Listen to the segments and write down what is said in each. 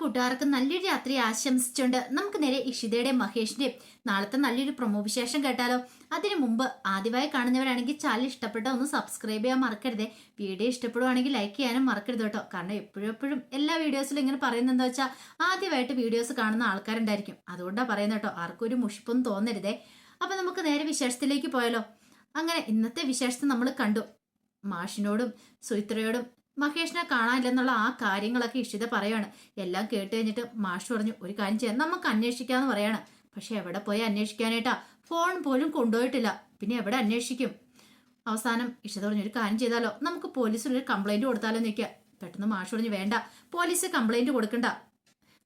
കൂട്ടുകാർക്ക് നല്ലൊരു രാത്രി ആശംസിച്ചുകൊണ്ട് നമുക്ക് നേരെ ഇഷിതയുടെയും മഹേഷിന്റെയും നാളത്തെ നല്ലൊരു പ്രൊമോ വിശേഷം കേട്ടാലോ. അതിനു മുമ്പ് ആദ്യമായി കാണുന്നവരാണെങ്കിൽ ചാനൽ ഇഷ്ടപ്പെട്ട ഒന്ന് സബ്സ്ക്രൈബ് ചെയ്യാൻ മറക്കരുതേ. വീഡിയോ ഇഷ്ടപ്പെടുവാണെങ്കിൽ ലൈക്ക് ചെയ്യാനും മറക്കരുത് കേട്ടോ. കാരണം എപ്പോഴും എപ്പോഴും എല്ലാ വീഡിയോസിലും ഇങ്ങനെ പറയുന്നത് എന്താ വെച്ചാൽ ആദ്യമായിട്ട് വീഡിയോസ് കാണുന്ന ആൾക്കാരുണ്ടായിരിക്കും. അതുകൊണ്ടാണ് പറയുന്നത് കേട്ടോ. ആർക്കും ഒരു മുഷിപ്പൊന്നും തോന്നരുതേ. അപ്പൊ നമുക്ക് നേരെ വിശേഷത്തിലേക്ക് പോയാലോ. അങ്ങനെ ഇന്നത്തെ വിശേഷത്തെ നമ്മൾ കണ്ടു. മാഷിനോടും സുയിത്രയോടും മഹേഷിനെ കാണാനില്ലെന്നുള്ള ആ കാര്യങ്ങളൊക്കെ ഇഷിത പറയാണ്. എല്ലാം കേട്ട് കഴിഞ്ഞിട്ട് മാഷ് പറഞ്ഞു ഒരു കാര്യം ചെയ്യാം നമുക്ക് അന്വേഷിക്കാന്ന് പറയാണ്. പക്ഷെ എവിടെ പോയി അന്വേഷിക്കാനായിട്ടാ? ഫോൺ പോലും കൊണ്ടുപോയിട്ടില്ല. പിന്നെ എവിടെ അന്വേഷിക്കും? അവസാനം ഇഷിത പറഞ്ഞു ഒരു കാര്യം ചെയ്താലോ? നമുക്ക് പോലീസിൽ ഒരു കംപ്ലൈന്റ് കൊടുത്താലോ നിൽക്കുക പെട്ടെന്ന് മാഷ് പറഞ്ഞു വേണ്ട പോലീസ് കംപ്ലൈന്റ് കൊടുക്കണ്ട.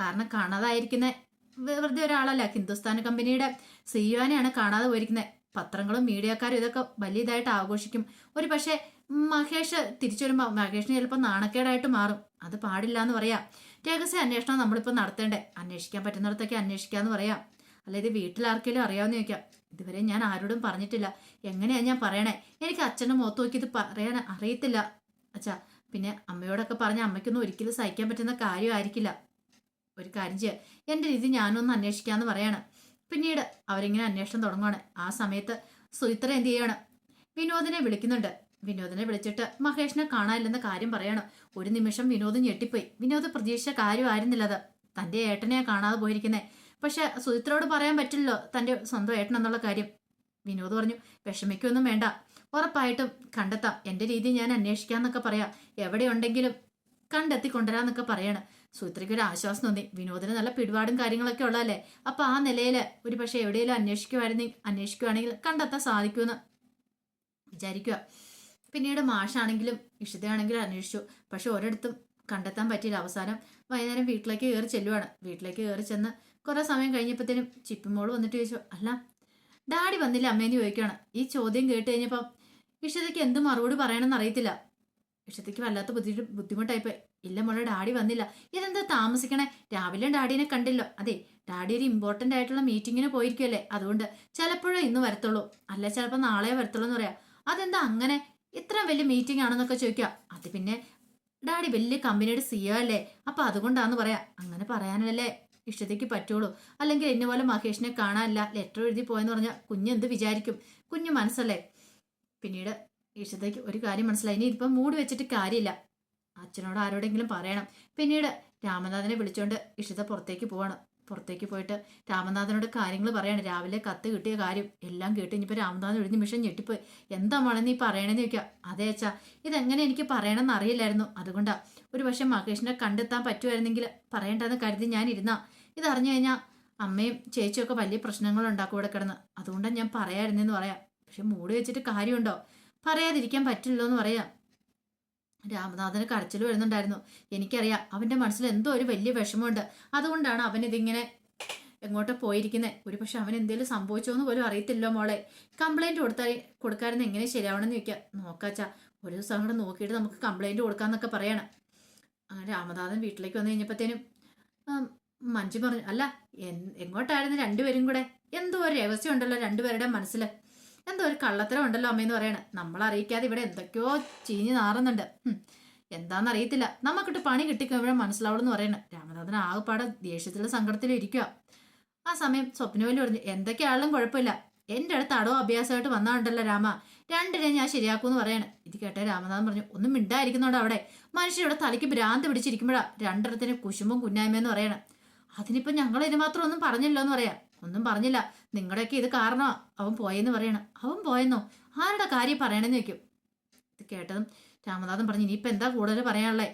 കാരണം കാണാതായിരിക്കുന്ന വെറുതെ ഒരാളല്ല ഹിന്ദുസ്ഥാൻ കമ്പനിയുടെ സിഇഒനെയാണ് കാണാതെ പോയിരിക്കുന്നത് പത്രങ്ങളും മീഡിയക്കാരും ഇതൊക്കെ വലിയ ഇതായിട്ട് ആഘോഷിക്കും. ഒരു പക്ഷേ മഹേഷ് തിരിച്ചു വരുമ്പോൾ മഹേഷിന് ചിലപ്പോൾ നാണക്കേടായിട്ട് മാറും. അത് പാടില്ല എന്ന് പറയാം. രഹസ്യ അന്വേഷണം നമ്മളിപ്പോൾ നടത്തേണ്ടേ? അന്വേഷിക്കാൻ പറ്റുന്നിടത്തൊക്കെ അന്വേഷിക്കാന്ന് പറയാം. അല്ല ഇത് വീട്ടിലാർക്കെങ്കിലും അറിയാമെന്ന് ചോദിക്കാം. ഇതുവരെ ഞാൻ ആരോടും പറഞ്ഞിട്ടില്ല. എങ്ങനെയാണ് ഞാൻ പറയണേ? എനിക്ക് അച്ഛന്റെ മുഖത്ത് നോക്കി ഇത് പറയാൻ അറിയത്തില്ല. അച്ഛാ പിന്നെ അമ്മയോടൊക്കെ പറഞ്ഞ അമ്മയ്ക്കൊന്നും ഒരിക്കലും സഹിക്കാൻ പറ്റുന്ന കാര്യമായിരിക്കില്ല. ഒരു കാര്യം ചെയ്യുക എന്റെ രീതി ഞാനൊന്ന് അന്വേഷിക്കാമെന്ന് പറയാണ്. പിന്നീട് അവരിങ്ങനെ അന്വേഷണം തുടങ്ങുവാണ്. ആ സമയത്ത് സുയിത്ര എന്ത് ചെയ്യാണ് വിനോദിനെ വിളിക്കുന്നുണ്ട്. വിനോദിനെ വിളിച്ചിട്ട് മഹേഷിനെ കാണാനില്ലെന്ന കാര്യം പറയണം. ഒരു നിമിഷം വിനോദ് ഞെട്ടിപ്പോയി. വിനോദ് പ്രതീക്ഷിച്ച കാര്യമായിരുന്നില്ല അത് തന്റെ ഏട്ടനെയാ കാണാതെ പോയിരിക്കുന്നത് പക്ഷെ സുചിത്രയോട് പറയാൻ പറ്റില്ലല്ലോ തന്റെ സ്വന്തം ഏട്ടൻ എന്നുള്ള കാര്യം. വിനോദ് പറഞ്ഞു വിഷമിക്കൊന്നും വേണ്ട. ഉറപ്പായിട്ടും കണ്ടെത്താം. എന്റെ രീതി ഞാൻ അന്വേഷിക്കാന്നൊക്കെ പറയാം. എവിടെയുണ്ടെങ്കിലും കണ്ടെത്തി കൊണ്ടുവരാന്നൊക്കെ പറയാണ്. സുചിത്രയ്ക്ക് ഒരു ആശ്വാസം തോന്നി വിനോദിന് നല്ല പിടിപാടും കാര്യങ്ങളൊക്കെ ഉള്ളതല്ലേ? അപ്പൊ ആ നിലയിൽ ഒരു പക്ഷെ എവിടെയെങ്കിലും അന്വേഷിക്കുമായിരുന്നെങ്കിൽ അന്വേഷിക്കുവാണെങ്കിൽ കണ്ടെത്താൻ സാധിക്കുമെന്ന് വിചാരിക്കുക. പിന്നീട് മാഷാണെങ്കിലും ഇഷിതയാണെങ്കിലും അന്വേഷിച്ചു. പക്ഷെ ഒരിടത്തും കണ്ടെത്താൻ പറ്റിയില്ല. അവസാനം വൈകുന്നേരം വീട്ടിലേക്ക് കയറി ചെല്ലുവാണ്. വീട്ടിലേക്ക് കയറി ചെന്ന് കുറെ സമയം കഴിഞ്ഞപ്പോഴത്തേനും ചിപ്പിമോൾ വന്നിട്ട് ചോദിച്ചു അല്ല ഡാഡി വന്നില്ല അമ്മേന്ന് ചോദിക്കുകയാണ്. ഈ ചോദ്യം കേട്ട് കഴിഞ്ഞപ്പം ഇഷിതയ്ക്ക് എന്ത് മറുപടി പറയണമെന്ന് അറിയത്തില്ല. ഇഷിതയ്ക്ക് വല്ലാത്ത ബുദ്ധി ബുദ്ധിമുട്ടായിപ്പോയി. ഇല്ല മോളെ ഡാഡി വന്നില്ല. ഇതെന്താ താമസിക്കണേ? രാവിലെ ഡാഡിനെ കണ്ടില്ലോ. അതെ ഡാഡി ഒരു ഇമ്പോർട്ടന്റ് ആയിട്ടുള്ള മീറ്റിങ്ങിന് പോയിരിക്കുമല്ലേ അതുകൊണ്ട് ചിലപ്പോഴേ ഇന്ന് വരത്തുള്ളൂ. അല്ല ചിലപ്പോൾ നാളെ വരത്തുള്ളൂ എന്ന് പറയാം. അതെന്താ അങ്ങനെ? ഇത്ര വലിയ മീറ്റിംഗ് ആണെന്നൊക്കെ ചോദിക്കുക. അത് പിന്നെ ഡാഡി വലിയ കമ്പനിയുടെ സിഇഒ അല്ലേ? അപ്പം അതുകൊണ്ടാന്ന് പറയാം. അങ്ങനെ പറയാനല്ലേ ഇഷ്ടത്തേക്ക് പറ്റുള്ളൂ. അല്ലെങ്കിൽ എന്നെ പോലെ മഹേഷിനെ കാണാനല്ല. ലെറ്റർ എഴുതി പോയെന്ന് പറഞ്ഞാൽ കുഞ്ഞ് എന്ത് വിചാരിക്കും? കുഞ്ഞ് മനസ്സല്ലേ? പിന്നീട് ഇഷ്ടത്തേക്ക് ഒരു കാര്യം മനസ്സിലായി. ഇനി ഇതിപ്പം മൂടി വെച്ചിട്ട് കാര്യമില്ല. അച്ഛനോട് ആരോടെങ്കിലും പറയണം. പിന്നീട് രാമനാഥനെ വിളിച്ചുകൊണ്ട് ഇഷിത പുറത്തേക്ക് പോവാണ്. പുറത്തേക്ക് പോയിട്ട് രാമനാഥനോട് കാര്യങ്ങൾ പറയാണ്. രാവിലെ കത്ത് കിട്ടിയ കാര്യം എല്ലാം കേട്ട് ഇനിയിപ്പോൾ രാമനാഥൻ ഒരു നിമിഷം ഞെട്ടിപ്പോയി. എന്താ മോളെ നീ പറയണമെന്ന് ചോദിക്കുക അതെ അച്ഛാ. ഇതെങ്ങനെ എനിക്ക് പറയണമെന്ന് അറിയില്ലായിരുന്നു. അതുകൊണ്ടാണ് ഒരു പക്ഷെ മഹേഷിനെ കണ്ടെത്താൻ പറ്റുമായിരുന്നെങ്കിൽ പറയണ്ടെന്ന് കരുതി ഞാൻ ഇരുന്നാ. ഇതറിഞ്ഞു കഴിഞ്ഞാൽ അമ്മയും ചേച്ചിയൊക്കെ വലിയ പ്രശ്നങ്ങൾ ഇവിടെ കിടന്ന്. അതുകൊണ്ടാണ് ഞാൻ പറയാമായിരുന്നെന്ന് പറയാം. പക്ഷെ മൂടി വെച്ചിട്ട് കാര്യമുണ്ടോ? പറയാതിരിക്കാൻ പറ്റില്ലോ എന്ന് പറയാം. രാമനാഥന് കരച്ചിൽ വരുന്നുണ്ടായിരുന്നു. എനിക്കറിയാം അവന്റെ മനസ്സിൽ എന്തോ ഒരു വലിയ വിഷമമുണ്ട്. അതുകൊണ്ടാണ് അവൻ ഇതിങ്ങനെ എങ്ങോട്ടോ പോയിരിക്കുന്നത് ഒരു പക്ഷെ അവൻ എന്തെങ്കിലും സംഭവിച്ചോ എന്ന് പോലും അറിയത്തില്ലോ മോളെ. കംപ്ലൈന്റ് കൊടുത്താൽ കൊടുക്കാറുണ്ട് എങ്ങനെ ശരിയാവണമെന്ന് ചോദിക്കാം. നോക്കാച്ചാ ഒരു ദിവസം അങ്ങോട്ട് നോക്കിയിട്ട് നമുക്ക് കംപ്ലൈന്റ് കൊടുക്കാന്നൊക്കെ പറയണം. അങ്ങനെ രാമനാഥൻ വീട്ടിലേക്ക് വന്നു കഴിഞ്ഞപ്പോഴത്തേനും മഞ്ജു പറഞ്ഞു അല്ല എങ്ങോട്ടായിരുന്നു രണ്ടുപേരും കൂടെ? എന്തോ ഒരു രഹസ്യം ഉണ്ടല്ലോ രണ്ടുപേരുടെ മനസ്സിൽ എന്തോ ഒരു കള്ളത്തരം ഉണ്ടല്ലോ അമ്മയെന്ന് പറയണേ. നമ്മൾ അറിയിക്കാതെ ഇവിടെ എന്തൊക്കെയോ ചീഞ്ഞു നാറുന്നുണ്ട്. അറിയത്തില്ല നമുക്കിട്ട് പണി കിട്ടിക്കഴിഞ്ഞാൽ മനസ്സിലാവുള്ളൂ എന്ന് പറയണേ. രാമനാഥൻ ആകെപ്പാടെ ദേഷ്യത്തിലുള്ള സങ്കടത്തിലും ഇരിക്കുക ആ സമയം സ്വപ്നവല്ലി പറഞ്ഞു എന്തൊക്കെയാളും കുഴപ്പമില്ല. എന്റെ അടുത്ത് അടവ് അഭ്യാസമായിട്ട് വന്നാണ്ടല്ലോ രാമ. രണ്ടിനെ ഞാൻ ശരിയാക്കൂന്ന് പറയാണ്. ഇത് കേട്ടേ രാമനാഥൻ പറഞ്ഞു ഒന്നും മിണ്ടായിരിക്കുന്നോണ്ട് അവിടെ. മനുഷ്യരുടെ തലയ്ക്ക് ഭ്രാന്ത് പിടിച്ചിരിക്കുമ്പോഴാ രണ്ടിടത്തിന് കുശുമ്പും കുന്നായ്മയെന്ന് പറയണം. അതിനിപ്പോ ഞങ്ങൾ ഇതിന് മാത്രം ഒന്നും പറഞ്ഞില്ലോ എന്ന് പറയാം. ഒന്നും പറഞ്ഞില്ല. നിങ്ങളുടെയൊക്കെ ഇത് കാരണം? അവൻ പോയെന്ന് പറയണം. അവൻ പോയെന്നോ? ആരുടെ കാര്യം പറയണമെന്ന് വെക്കും ഇത് കേട്ടതും രാമനാഥൻ പറഞ്ഞു ഇനിയിപ്പോൾ എന്താ കൂടുതൽ പറയാനുള്ളേ?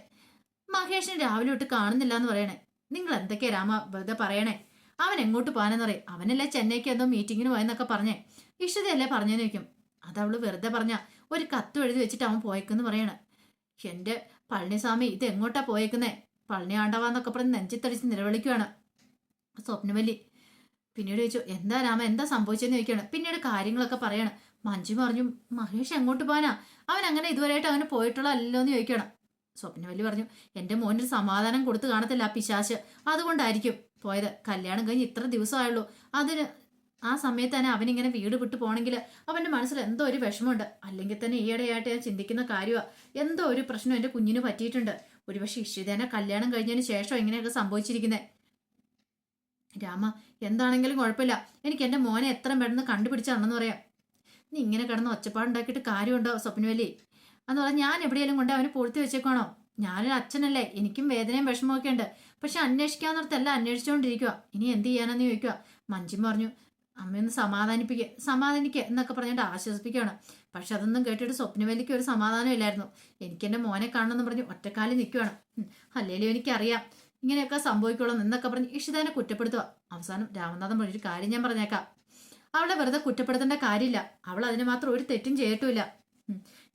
മഹേഷിനെ രാവിലെ തൊട്ട് കാണുന്നില്ല എന്ന് പറയണേ. നിങ്ങൾ എന്തൊക്കെയാ രാമ വെറുതെ പറയണേ? അവൻ എങ്ങോട്ട് പോകാനെന്ന് പറയും. അവനല്ലേ ചെന്നൈക്ക് എന്തോ മീറ്റിങ്ങിന് പോയെന്നൊക്കെ പറഞ്ഞേ. ഇഷ്ടതയല്ലേ പറഞ്ഞെന്ന് വെക്കും അതവൾ വെറുതെ പറഞ്ഞ ഒരു കത്ത് എഴുതി വെച്ചിട്ട് അവൻ പോയേക്കെന്ന് പറയണേ. എന്റെ പളനിസ്വാമി ഇത് എങ്ങോട്ടാ പോയേക്കുന്നേ? പളനി ആണ്ടവാന്നൊക്കെ പറഞ്ഞ് നെഞ്ചിത്തടിച്ച് നിലവിളിക്കുവാണ്. സ്വപ്നവല്ലി പിന്നീട് ചോദിച്ചു എന്താ രാമ എന്താ സംഭവിച്ചെന്ന് ചോദിക്കുകയാണ്. പിന്നീട് കാര്യങ്ങളൊക്കെ പറയാണ്. മഞ്ജു പറഞ്ഞു മഹേഷ് എങ്ങോട്ട് പോകാനാ? അവൻ അങ്ങനെ ഇതുവരെയായിട്ട് അങ്ങനെ പോയിട്ടുള്ള അല്ലല്ലോ എന്ന് ചോദിക്കണം സ്വപ്നവല്ലി പറഞ്ഞു എന്റെ മോനൊരു സമാധാനം കൊടുത്തു കാണത്തില്ല ആ പിശാശ് അതുകൊണ്ടായിരിക്കും പോയത്. കല്യാണം കഴിഞ്ഞ് ഇത്ര ദിവസമായുള്ളൂ. അതിന് ആ സമയത്ത് തന്നെ അവനിങ്ങനെ വീട് വിട്ടു പോകണമെങ്കിൽ അവന്റെ മനസ്സിൽ എന്തോ ഒരു വിഷമമുണ്ട്. അല്ലെങ്കിൽ തന്നെ ഈയിടെയായിട്ട് ഞാൻ ചിന്തിക്കുന്ന കാര്യമാണ് എന്തോ ഒരു പ്രശ്നം എന്റെ കുഞ്ഞിന് പറ്റിയിട്ടുണ്ട്. ഒരുപക്ഷെ ഇഷിതേനെ കല്യാണം കഴിഞ്ഞതിന് ശേഷം ഇങ്ങനെയൊക്കെ സംഭവിച്ചിരിക്കുന്നത് രാമ എന്താണെങ്കിലും കുഴപ്പമില്ല. എനിക്ക് എന്റെ മോനെ എത്ര പെട്ടെന്ന് കണ്ടുപിടിച്ച് തന്നെന്ന് പറയാം. നീ ഇങ്ങനെ കിടന്ന് ഒച്ചപ്പാടുണ്ടാക്കിയിട്ട് കാര്യമുണ്ടോ സ്വപ്നവലി എന്ന് പറഞ്ഞാൽ ഞാൻ എവിടെയെങ്കിലും കൊണ്ട് അവനെ പൂഴ്ത്തി വെച്ചേക്കണോ ഞാനൊരു അച്ഛനല്ലേ എനിക്കും വേദനയും വിഷമമൊക്കെ ഉണ്ട്. പക്ഷെ അന്വേഷിക്കാവുന്നിടത്തല്ല അന്വേഷിച്ചുകൊണ്ടിരിക്കുക ഇനി എന്ത് ചെയ്യാനെന്ന് ചോദിക്കുക മഞ്ജിം പറഞ്ഞു അമ്മയൊന്ന് സമാധാനിപ്പിക്കുക സമാധാനിക്കുക എന്നൊക്കെ പറഞ്ഞിട്ട് ആശ്വസിപ്പിക്കുകയാണ് പക്ഷെ അതൊന്നും കേട്ടിട്ട് സ്വപ്നവലിക്ക് ഒരു സമാധാനം ഇല്ലായിരുന്നു എനിക്ക് മോനെ കാണണമെന്ന് പറഞ്ഞ് ഒറ്റക്കാലിൽ നിൽക്കുകയാണ് അല്ലേലും എനിക്കറിയാം. ഇങ്ങനെയൊക്കെ സംഭവിക്കുള്ളൂ എന്നൊക്കെ പറഞ്ഞ് ഇഷിതാനെ കുറ്റപ്പെടുത്തുക. അവസാനം രാമനാഥൻ പറഞ്ഞൊരു കാര്യം ഞാൻ പറഞ്ഞേക്കാം. അവളെ വെറുതെ കുറ്റപ്പെടുത്തേണ്ട കാര്യമില്ല. അവൾ അതിന് മാത്രം ഒരു തെറ്റും ചെയ്തിട്ടില്ല.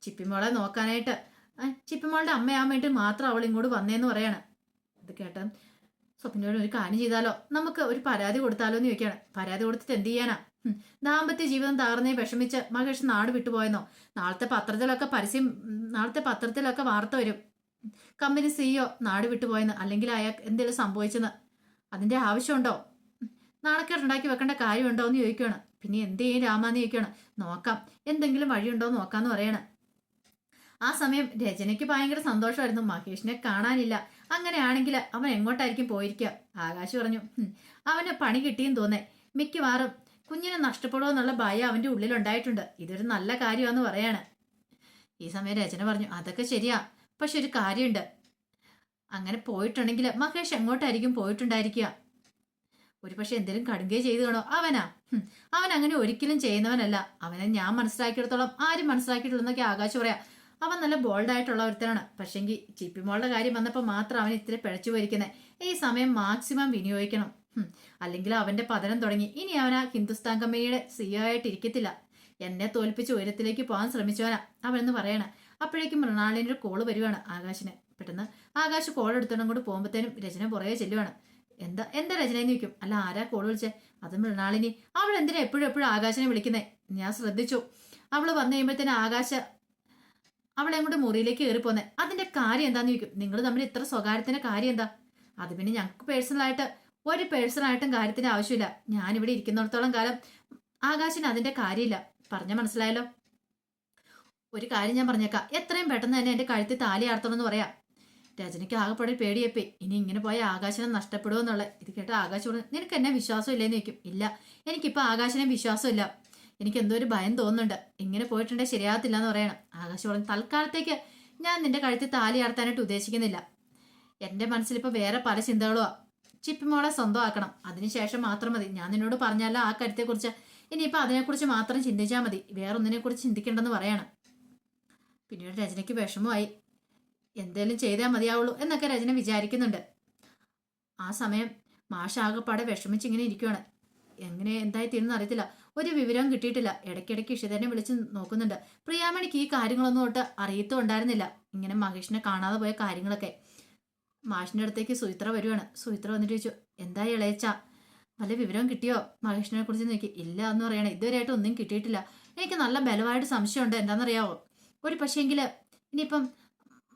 ചിപ്പിമോളെ നോക്കാനായിട്ട് ചിപ്പിമോളുടെ അമ്മയാൻ വേണ്ടി മാത്രം അവൾ ഇങ്ങോട്ട് വന്നേന്ന് പറയാണ്. അത് കേട്ട സ്വപ്നയോട് ഒരു കാര്യം ചെയ്താലോ? നമുക്ക് ഒരു പരാതി കൊടുത്താലോ എന്ന് ചോദിക്കുകയാണ്. പരാതി കൊടുത്തിട്ട് എന്ത് ചെയ്യാനാ? ദാമ്പത്യ ജീവിതം തകർന്നേ വിഷമിച്ച് മഹേഷ് നാട് വിട്ടുപോയെന്നോ? നാളത്തെ പത്രത്തിലൊക്കെ പരസ്യം നാളത്തെ പത്രത്തിലൊക്കെ വാർത്ത വരും. കമ്പനി സിഇഒ നാട് വിട്ടുപോയെന്ന് അല്ലെങ്കിൽ അയാൾ എന്തെങ്കിലും സംഭവിച്ചെന്ന് അതിന്റെ ആവശ്യമുണ്ടോ? നാണക്കേട്ടുണ്ടാക്കി വെക്കേണ്ട കാര്യമുണ്ടോ എന്ന് ചോദിക്കുകയാണ്. പിന്നെ എന്ത് ചെയ്യും രാമാന്ന് ചോദിക്കുകയാണ്. നോക്കാം. എന്തെങ്കിലും വഴിയുണ്ടോ എന്ന് നോക്കാന്ന് പറയാണ്. ആ സമയം രചനയ്ക്ക് ഭയങ്കര സന്തോഷമായിരുന്നു. മഹേഷിനെ കാണാനില്ല. അങ്ങനെയാണെങ്കിൽ അവൻ എങ്ങോട്ടായിരിക്കും പോയിരിക്കുക? ആകാശ് പറഞ്ഞു. "ഹും, അവന് പണി കിട്ടിയെന്ന് തോന്നേ. മിക്കവാറും കുഞ്ഞിനെ നഷ്ടപ്പെടുമോ എന്നുള്ള ഭയം അവന്റെ ഉള്ളിലുണ്ടായിട്ടുണ്ട്. ഇതൊരു നല്ല കാര്യമാന്ന് പറയാണ്. ഈ സമയം രചന പറഞ്ഞു അതൊക്കെ ശരിയാ. പക്ഷെ ഒരു കാര്യമുണ്ട്. അങ്ങനെ പോയിട്ടുണ്ടെങ്കിൽ മഹേഷ് എങ്ങോട്ടായിരിക്കും പോയിട്ടുണ്ടായിരിക്കുക? ഒരു പക്ഷെ എന്തെങ്കിലും കടുങ്കേ ചെയ്തു കാണോ അവനാ അവൻ അങ്ങനെ ഒരിക്കലും ചെയ്യുന്നവനല്ല. അവനെ ഞാൻ മനസ്സിലാക്കിയിടത്തോളം ആരും മനസ്സിലാക്കിയിട്ടുള്ളതൊക്കെ ആകാശ് പറയാ. അവൻ നല്ല ബോൾഡ് ആയിട്ടുള്ള ഒരുത്തനാണ്. പക്ഷെങ്കിൽ ചിപ്പിമോളുടെ കാര്യം വന്നപ്പോൾ മാത്രം അവൻ ഇത്തിരി പിഴച്ചു പോയിരിക്കുന്നത് ഈ സമയം മാക്സിമം വിനിയോഗിക്കണം. അല്ലെങ്കിൽ അവന്റെ പതനം തുടങ്ങി. ഇനി അവൻ ആ ഹിന്ദുസ്ഥാൻ കമ്പനിയുടെ സിഇഒ ആയിട്ട് ഇരിക്കത്തില്ല എന്നെ തോൽപ്പിച്ച് ഉയരത്തിലേക്ക് പോകാൻ ശ്രമിച്ചവനാ. അവനെന്ന് പറയണ. അപ്പോഴേക്കും മൃണാളിന്റെ ഒരു കോൾ വരുവാണ് ആകാശിന്. പെട്ടെന്ന് ആകാശ് കോൾ എടുത്തോണ്ടും കൊണ്ട് പോകുമ്പോഴത്തേനും രചന പുറകെ ചെല്ലുവാണ്. എന്താ എന്താ രചന എന്ന് ചോദിക്കും. അല്ല ആരാ കോൾ വിളിച്ചേ? അത് മൃണാളിനി. അവൾ എന്തിനാ എപ്പോഴും എപ്പോഴും ആകാശിനെ വിളിക്കുന്നേ? ഞാൻ ശ്രദ്ധിച്ചു. അവൾ വന്നു കഴിയുമ്പോഴത്തേനും ആകാശ അവളെ അങ്ങോട്ട് മുറിയിലേക്ക് കയറി പോന്നെ. അതിന്റെ കാര്യം എന്താന്ന് ചോദിക്കും. നിങ്ങൾ തമ്മിൽ ഇത്ര സ്വകാര്യത്തിന്റെ കാര്യം എന്താ? അത് പിന്നെ ഞങ്ങൾക്ക് പേഴ്സണലായിട്ട് ഒരു പേഴ്സണലായിട്ടും കാര്യത്തിന് ആവശ്യമില്ല. ഞാനിവിടെ ഇരിക്കുന്നിടത്തോളം കാലം ആകാശിന് അതിന്റെ കാര്യമില്ല. പറഞ്ഞ മനസ്സിലായല്ലോ? ഒരു കാര്യം ഞാൻ പറഞ്ഞേക്കാം. എത്രയും പെട്ടെന്ന് തന്നെ എന്റെ കഴുത്തിൽ താലി ആർത്തണമെന്ന് പറയാം. രജനിക്ക് ആകെപ്പാടെ പേടിയപ്പേ. ഇനി ഇങ്ങനെ പോയ ആകാശനെ നഷ്ടപ്പെടുമെന്നുള്ള ഇത് കേട്ട ആകാശോട് നിനക്ക് എന്നെ വിശ്വാസം ഇല്ലേന്ന് ചോദിക്കും. ഇല്ല. എനിക്കിപ്പോ ആകാശനെ വിശ്വാസമില്ല. എനിക്ക് എന്തോ ഒരു ഭയം തോന്നുന്നുണ്ട്. ഇങ്ങനെ പോയിട്ടുണ്ടെങ്കിൽ ശരിയാകത്തില്ല എന്ന് പറയണം. ആകാശോളം തൽക്കാലത്തേക്ക് ഞാൻ നിന്റെ കഴുത്തിൽ താലി ആർത്താനായിട്ട് ഉദ്ദേശിക്കുന്നില്ല. എന്റെ മനസ്സിലിപ്പോ വേറെ പല ചിന്തകളുമാ ചിപ്പിമോളെ സ്വന്തമാക്കണം അതിനുശേഷം മാത്രം മതി. ഞാൻ നിന്നോട് പറഞ്ഞാലോ ആ കാര്യത്തെക്കുറിച്ച്. ഇനിയിപ്പോൾ അതിനെക്കുറിച്ച് മാത്രം ചിന്തിച്ചാൽ മതി. വേറൊന്നിനെക്കുറിച്ച് ചിന്തിക്കേണ്ടെന്ന് പറയണം. പിന്നീട് രചനയ്ക്ക് വിഷമമായി. എന്തേലും ചെയ്താൽ മതിയാവുള്ളൂ എന്നൊക്കെ രചന വിചാരിക്കുന്നുണ്ട്. ആ സമയം മാഷ ആകെപ്പാടെ വിഷമിച്ചിങ്ങനെ ഇരിക്കുവാണ്. എങ്ങനെ എന്തായി തീരുന്ന അറിയത്തില്ല. ഒരു വിവരവും കിട്ടിയിട്ടില്ല. ഇടയ്ക്കിടയ്ക്ക് ഇഷിതനെ വിളിച്ച് നോക്കുന്നുണ്ട്. പ്രിയാമണിക്ക് ഈ കാര്യങ്ങളൊന്നും തൊട്ട് അറിയത്തും ഉണ്ടായിരുന്നില്ല. ഇങ്ങനെ മഹേഷിനെ കാണാതെ പോയ കാര്യങ്ങളൊക്കെ. മാഷിന്റെ അടുത്തേക്ക് സുചിത്ര വരുവാണ്. സുചിത്ര വന്നിട്ട് ചോദിച്ചു എന്തായി ഇളയച്ച? വല്ല വിവരം കിട്ടിയോ? മഹേഷിനെ കുറിച്ച് നോക്കി. ഇല്ല എന്ന് പറയണേ ഇതുവരെയായിട്ട് ഒന്നും കിട്ടിയിട്ടില്ല. എനിക്ക് നല്ല ബലമായിട്ട് സംശയമുണ്ട്. എന്താണെന്നറിയാവോ? ഒരു പക്ഷേങ്കിൽ ഇനിയിപ്പം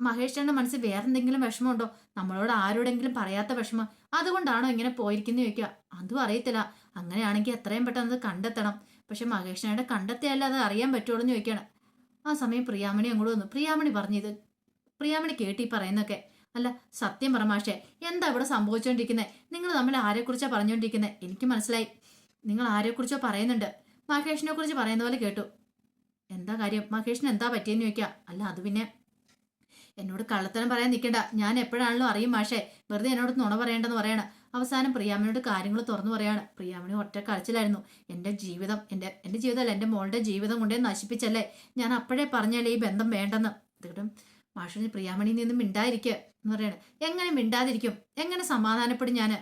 മഹേഷിന്റെ മനസ്സിൽ വേറെന്തെങ്കിലും വിഷമമുണ്ടോ? നമ്മളോട് ആരോടെങ്കിലും പറയാത്ത വിഷമം. അതുകൊണ്ടാണോ ഇങ്ങനെ പോയിരിക്കുന്നു ചോദിക്കുക. അതും അറിയത്തില്ല. അങ്ങനെയാണെങ്കിൽ എത്രയും പെട്ടെന്ന് അത് കണ്ടെത്തണം. പക്ഷെ മഹേഷിനെ കണ്ടെത്തിയാലേ അത് അറിയാൻ പറ്റുള്ളൂ എന്ന് ചോദിക്കുകയാണ്. ആ സമയം പ്രിയാമണി അങ്ങോട്ട് വന്നു. പ്രിയാമണി പറഞ്ഞത് പ്രിയാമണി കേട്ടി പറയുന്നൊക്കെ അല്ല സത്യം പറ മാഷേ എന്താ ഇവിടെ സംഭവിച്ചുകൊണ്ടിരിക്കുന്നത് നിങ്ങൾ തമ്മിൽ ആരെക്കുറിച്ചാണ് പറഞ്ഞുകൊണ്ടിരിക്കുന്നത് എനിക്ക് മനസ്സിലായി. നിങ്ങൾ ആരെക്കുറിച്ചോ പറയുന്നുണ്ട്. മഹേഷിനെ കുറിച്ച് പറയുന്ന പോലെ കേട്ടു. എന്താ കാര്യം? മഹേഷിന് എന്താ പറ്റിയെന്ന് ചോദിക്കുക അല്ല അത് പിന്നെ എന്നോട് കള്ളത്തരം പറയാൻ നിൽക്കണ്ട ഞാൻ എപ്പോഴാണല്ലോ അറിയും മാഷേ. വെറുതെ എന്നോട് നുണ പറയേണ്ടെന്ന് പറയണ. അവസാനം പ്രിയാമണിയോട് കാര്യങ്ങൾ തുറന്നു പറയാണ്. പ്രിയാമണി ഒറ്റ കരച്ചിലായിരുന്നു. എന്റെ ജീവിതം എന്റെ എന്റെ ജീവിതമല്ല എന്റെ മോളുടെ ജീവിതം കൊണ്ടേ നശിപ്പിച്ചല്ലേ? ഞാൻ അപ്പോഴേ പറഞ്ഞല്ലേ ഈ ബന്ധം വേണ്ടെന്ന്? എന്നിട്ടും മാഷിന് പ്രിയാമണിയിൽ നിന്നും മിണ്ടാതിരിക്കുക എന്ന് പറയണം. എങ്ങനെ മിണ്ടാതിരിക്കും? എങ്ങനെ സമാധാനപ്പെടും ഞാൻ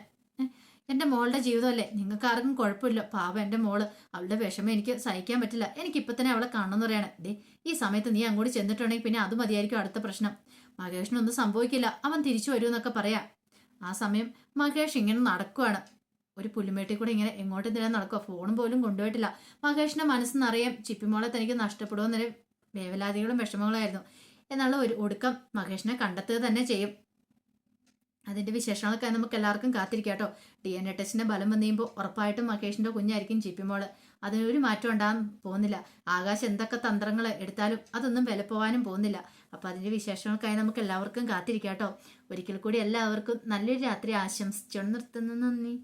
എന്റെ മോളുടെ ജീവിതമല്ലേ? നിങ്ങൾക്ക് ആർക്കും കുഴപ്പമില്ല. പാവം എന്റെ മോൾ. അവളുടെ വിഷമം എനിക്ക് സഹിക്കാൻ പറ്റില്ല. എനിക്ക് ഇപ്പം തന്നെ അവളെ കാണണമെന്ന് പറയാണ് ദേ ഈ സമയത്ത് നീ അങ്ങോട്ട് ചെന്നിട്ടുണ്ടെങ്കിൽ പിന്നെ അത് മതിയായിരിക്കും അടുത്ത പ്രശ്നം. മഹേഷിനൊന്നും സംഭവിക്കില്ല. അവൻ തിരിച്ചു വരുമെന്നൊക്കെ പറയാം. ആ സമയം മഹേഷ് ഇങ്ങനെ നടക്കുവാണ്. ഒരു പുല്ലുമേട്ടിൽ കൂടെ ഇങ്ങനെ എങ്ങോട്ടും തിരാൻ നടക്കുക ഫോണും പോലും കൊണ്ടുപോയിട്ടില്ല. മഹേഷിന്റെ മനസ്സെന്നറിയാം ചിപ്പിമോളെ തനിക്ക് നഷ്ടപ്പെടുമെന്നൊരു വേവലാതികളും വിഷമങ്ങളായിരുന്നു എന്നുള്ള ഒരു ഒടുക്കം മഹേഷിനെ കണ്ടെത്തുക തന്നെ ചെയ്യും. അതിന്റെ വിശേഷങ്ങളൊക്കെ നമുക്ക് എല്ലാവർക്കും കാത്തിരിക്കാം കേട്ടോ. ഡി എൻ എ ടെസ്റ്റിന്റെ ബലം വന്നു കഴിയുമ്പോൾ ഉറപ്പായിട്ടും മഹേഷിന്റെ കുഞ്ഞായിരിക്കും ചിപ്പിമോൾ അതിനൊരു മാറ്റം ഉണ്ടാകാൻ പോകുന്നില്ല. ആകാശ് എന്തൊക്കെ തന്ത്രങ്ങൾ എടുത്താലും അതൊന്നും വിലപ്പോവാനും പോകുന്നില്ല. അപ്പോൾ അതിന്റെ വിശേഷങ്ങൾക്കായി നമുക്ക് എല്ലാവർക്കും കാത്തിരിക്കാം കേട്ടോ. ഒരിക്കൽ കൂടി എല്ലാവർക്കും നല്ലൊരു രാത്രി ആശംസിച്ചു നിർത്തുന്നു. നന്ദി.